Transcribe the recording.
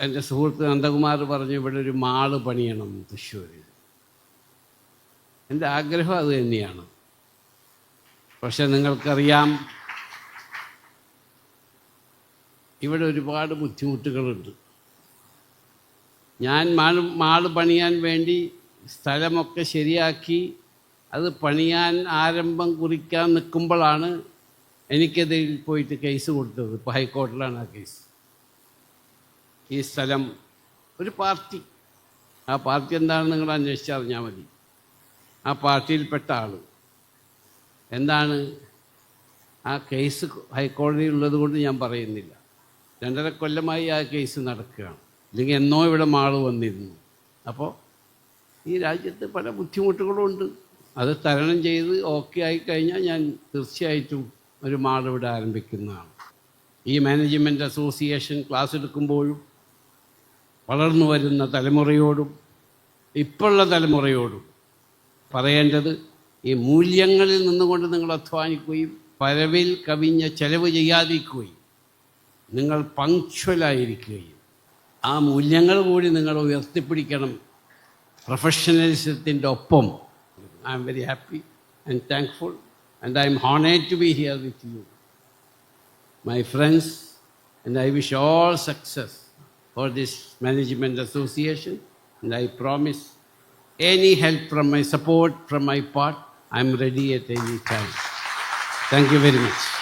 എന്റെ സുഹൃത്ത് നന്ദകുമാർ പറഞ്ഞു ഇവിടെ ഒരു മാൾ പണിയണം തൃശ്ശൂരിൽ. എന്റെ ആഗ്രഹം അത് തന്നെയാണ്. പക്ഷെ നിങ്ങൾക്കറിയാം ഇവിടെ ഒരുപാട് ബുദ്ധിമുട്ടുകളുണ്ട്. ഞാൻ മാൾ മാൾ പണിയാൻ വേണ്ടി സ്ഥലമൊക്കെ ശരിയാക്കി അത് പണിയാൻ ആരംഭം കുറിക്കാൻ നിൽക്കുമ്പോഴാണ് എനിക്കെതിരിൽ പോയിട്ട് കേസ് കൊടുത്തത്. ഇപ്പോൾ ഹൈക്കോടതിയിലാണ് ആ കേസ്. ഈ സ്ഥലം ഒരു പാർട്ടി. ആ പാർട്ടി എന്താണെന്ന് നിങ്ങൾ അന്വേഷിച്ചറിഞ്ഞാൽ മതി. ആ പാർട്ടിയിൽപ്പെട്ട ആൾ എന്താണ്? ആ കേസ് ഹൈക്കോടതിയിൽ ഉള്ളത് കൊണ്ട് ഞാൻ പറയുന്നില്ല. രണ്ടര കൊല്ലമായി ആ കേസ് നടക്കുകയാണ്. ഇല്ലെങ്കിൽ എന്നോ ഇവിടെ മാൾ വന്നിരുന്നു. അപ്പോൾ ഈ രാജ്യത്ത് പല ബുദ്ധിമുട്ടുകളും ഉണ്ട്. അത് തരണം ചെയ്ത് ഓക്കെ ആയി കഴിഞ്ഞാൽ ഞാൻ തീർച്ചയായിട്ടും ഒരു മാൾ ആരംഭിക്കുന്നതാണ്. ഈ മാനേജ്മെന്റ് അസോസിയേഷൻ ക്ലാസ് എടുക്കുമ്പോഴും വളർന്നു വരുന്ന തലമുറയോടും ഇപ്പോഴുള്ള തലമുറയോടും പറയേണ്ടത് ഈ മൂല്യങ്ങളിൽ നിന്നുകൊണ്ട് നിങ്ങൾ അധ്വാനിക്കുകയും പരവിൽ കവിഞ്ഞ ചെലവ് ചെയ്യാതിരിക്കുകയും നിങ്ങൾ പങ്ക്ച്വലായിരിക്കുകയും ആ മൂല്യങ്ങൾ കൂടി നിങ്ങൾ ഉയർത്തിപ്പിടിക്കണം. പ്രൊഫഷണലിസത്തിന്റെ ഒപ്പം. I'm very happy and thankful and I'm honoured to be here with you my friends and I wish all success. For this management association. And I promise any help from my support from my part, I'm ready at any time. Thank you very much.